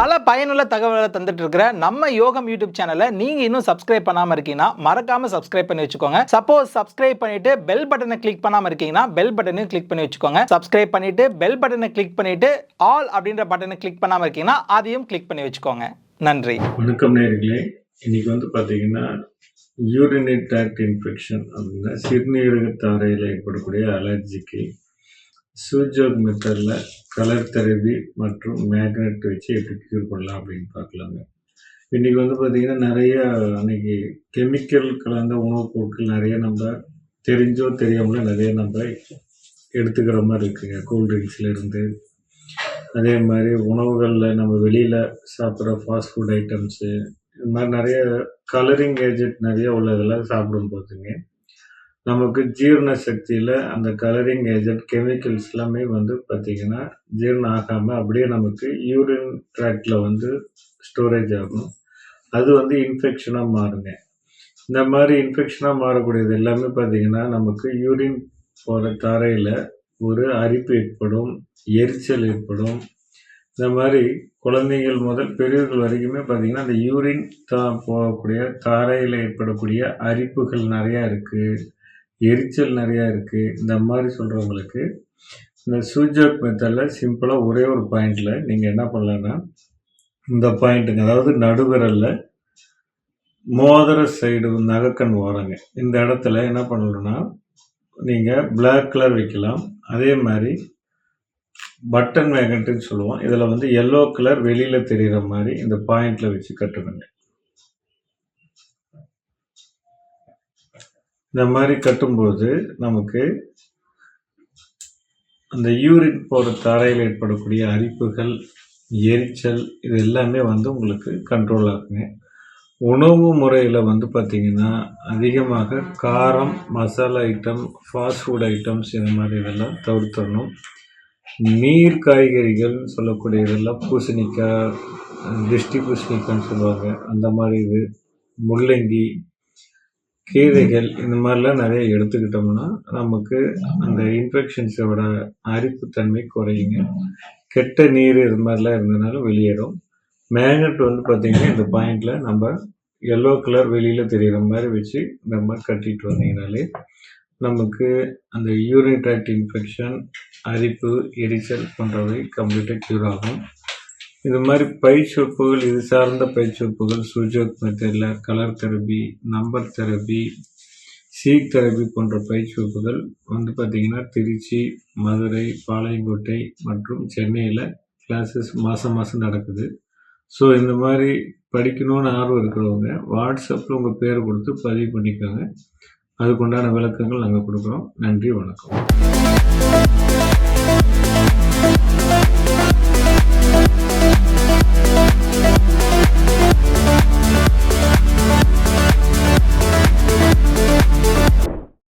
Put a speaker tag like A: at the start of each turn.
A: பல பயனுள்ள தகவல்களை தந்துட்டு இருக்கிற நம்ம யோகம் யூடியூப் சேனலை நீங்க இன்னும் சப்ஸ்கிரைப் பண்ணாம இருக்கீங்கன்னா மறக்காம சப்ஸ்கிரைப் பண்ணி வச்சுக்கோங்க. சப்போஸ் சப்ஸ்கிரைப் பண்ணிட்டு பெல் பட்டனை கிளிக் பண்ணாம இருக்கீங்கன்னா பெல் பட்டனையும் கிளிக் பண்ணி வச்சுக்கோங்க. சப்ஸ்கிரைப் பண்ணிட்டு பெல் பட்டனை கிளிக் பண்ணிட்டு ஆல் அப்படின்ற பட்டனை கிளிக் பண்ணாம இருக்கீங்கன்னா அதையும் கிளிக் பண்ணி வச்சுக்கோங்க. நன்றி.
B: வணக்கம் நேர்களே. இன்னைக்கு வந்து பார்த்தீங்கன்னா யூரினரி ட்ராக்ட் இன்ஃபெக்ஷன் அப்படின்னா சிறுநீரக தாரையில் ஏற்படக்கூடிய அலர்ஜிக்கு சூஜோக் மெத்தடில் கலர் தெரபி மற்றும் மேக்னெட் வச்சு எப்படி க்யூர் பண்ணலாம் அப்படின்னு பார்க்கலாங்க. இன்றைக்கி வந்து பார்த்திங்கன்னா நிறைய அன்னைக்கு கெமிக்கல் கலந்த உணவுப் பொருட்கள் நிறைய நம்ம தெரிஞ்சோ தெரியாமலோ நிறைய நம்ம எடுத்துக்கிற மாதிரி இருக்குங்க. கூல்ட்ரிங்க்ஸ்லேருந்து அதே மாதிரி உணவுகளில் நம்ம வெளியில் சாப்பிட்ற ஃபாஸ்ட் ஃபுட் ஐட்டம்ஸு இது மாதிரி நிறைய கலரிங் ஏஜென்ட் நிறைய உள்ளதெல்லாம் சாப்பிடும் போதுங்க நமக்கு ஜீரண சக்தியில் அந்த கலரிங் ஏஜென்ட் கெமிக்கல்ஸ் எல்லாமே வந்து பார்த்திங்கன்னா ஜீரணம் ஆகாமல் அப்படியே நமக்கு யூரின் ட்ராக்டில் வந்து ஸ்டோரேஜ் ஆகும். அது வந்து இன்ஃபெக்ஷனாக மாறுங்க. இந்த மாதிரி இன்ஃபெக்ஷனாக மாறக்கூடியது எல்லாமே பார்த்திங்கன்னா நமக்கு யூரின் போகிற தாரையில் ஒரு அரிப்பு ஏற்படும் எரிச்சல் ஏற்படும். இந்த மாதிரி குழந்தைகள் முதல் பெரியவர்கள் வரைக்குமே பார்த்திங்கன்னா அந்த யூரின் தா போகக்கூடிய தாரையில் ஏற்படக்கூடிய அரிப்புகள் நிறையா இருக்குது எரிச்சல் நிறையா இருக்குது இந்த மாதிரி சொல்கிறவங்களுக்கு இந்த சூஜாக் மெத்தடில் சிம்பிளாக ஒரே ஒரு பாயிண்டில் நீங்கள் என்ன பண்ணலான்னா இந்த பாயிண்ட்டுங்க அதாவது நடுவிரலில் மோதிர சைடு நகக்கண் ஓரங்க. இந்த இடத்துல என்ன பண்ணணும்னா நீங்கள் பிளாக் கலர் வைக்கலாம். அதே மாதிரி பட்டன் மேக்னெட்டுன்னு சொல்லுவோம். இதில் வந்து எல்லோ கலர் வெளியில் தெரிகிற மாதிரி இந்த பாயிண்டில் வச்சு கட்டணுங்க இந்த மாதிரி கட்டும்போது நமக்கு அந்த யூரின் போகிற தரையில் ஏற்படக்கூடிய அரிப்புகள் எரிச்சல் இது எல்லாமே வந்து உங்களுக்கு கண்ட்ரோல் ஆகுங்க உணவு முறையில் வந்து பார்த்திங்கன்னா அதிகமாக காரம் masala item fast food items இந்த மாதிரி இதெல்லாம் தவிர்த்தரணும். நீர் காய்கறிகள் சொல்லக்கூடிய இதெல்லாம் பூசணிக்காய் திருஷ்டி பூசணிக்கான்னு சொல்லுவாங்க. அந்த மாதிரி இது முள்ளங்கி கீரைகள் இந்த மாதிரிலாம் நிறைய எடுத்துக்கிட்டோம்னா நமக்கு அந்த இன்ஃபெக்ஷன்ஸோட அரிப்புத்தன்மை குறையுங்க. கெட்ட நீர் இது மாதிரிலாம் இருந்ததுனாலும் வெளியேறும். மேக்னெட் வந்து பார்த்திங்கன்னா இந்த பாயிண்டில் நம்ம எல்லோ கலர் வெளியில் தெரிகிற மாதிரி வச்சு நம்ம கட்டிட்டு வந்தீங்கனாலே நமக்கு அந்த யூரின் ட்ராக்ட் இன்ஃபெக்ஷன் அரிப்பு எரிச்சல் போன்றவை கம்ப்ளீட்டாக க்யூர் ஆகும். இது மாதிரி பயிற்சிவப்புகள் இது சார்ந்த பயிற்சிவப்புகள் சுஜோக் மெத்தடில் colour therapy number therapy seed therapy போன்ற பயிற்சிவப்புகள் வந்து பார்த்திங்கன்னா திருச்சி மதுரை பாளையங்கோட்டை மற்றும் சென்னையில் கிளாஸஸ் மாதம் மாதம் நடக்குது. ஸோ இந்த மாதிரி படிக்கணும்னு ஆர்வம் இருக்கிறவங்க வாட்ஸ்அப்பில் உங்கள் பேர் கொடுத்து பதிவு பண்ணிக்கோங்க. அதுக்குண்டான விளக்கங்கள் நாங்கள் கொடுக்குறோம். நன்றி வணக்கம்.